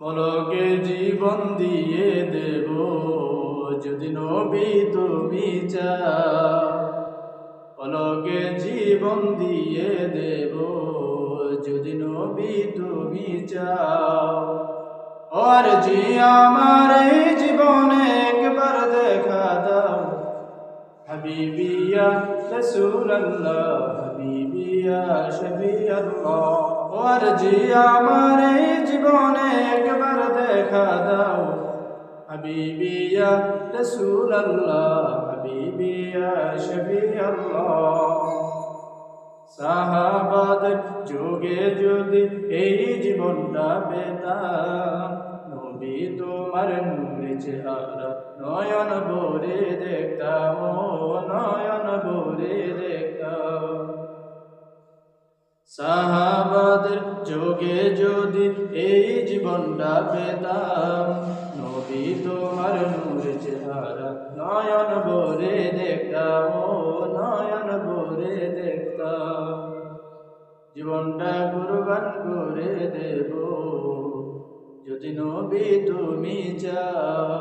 বলকে জীবন দিয়ে দেব, যদি নবী তুমি চাও। পলকে জীবন দিয়ে দেব, যদি নবী তুমি চাও। আর জি আমার এই জীবনে একবার দেখা দাও, হাবিবিয়া রসুল্লাহ হাবিবিয়া শফিয়াল্লাহ। আর জি আমার এই জীবনে হাবিবিয়া রসুল্লাহ হাবিবিয়া শফিয়াল্লাহ সাহাবাদের যুগে যদি এই জীবনটা পেতাম, নবী তোমার নূরে চেহারা নয়ন ভরে দেখতাম নয়ন ভরে দেখতাম। সাহাবাদের যোগে যদি এই জীবনটা পেতাম, নবী তোমার নূরে চেহারা নয়ন ভরে দেখতাম, ও নয়ন ভরে দেখতাম। জীবনটা কুরবান করে দেব, যদি নবী তুমি চাও।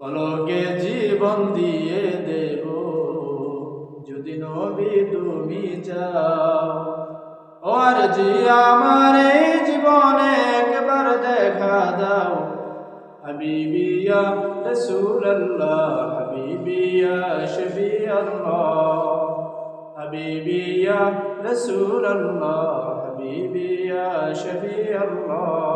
পলকে জীবন দিয়ে দেব আর জি আমার এই জীবনে একবার দেখা দাও হাবিবিয়া রসুল্লাহ হাবিবিয়া শফিয়াল্লাহ হাবিবিয়া রসুল্লাহ হাবিবিয়া শফিয়াল্লাহ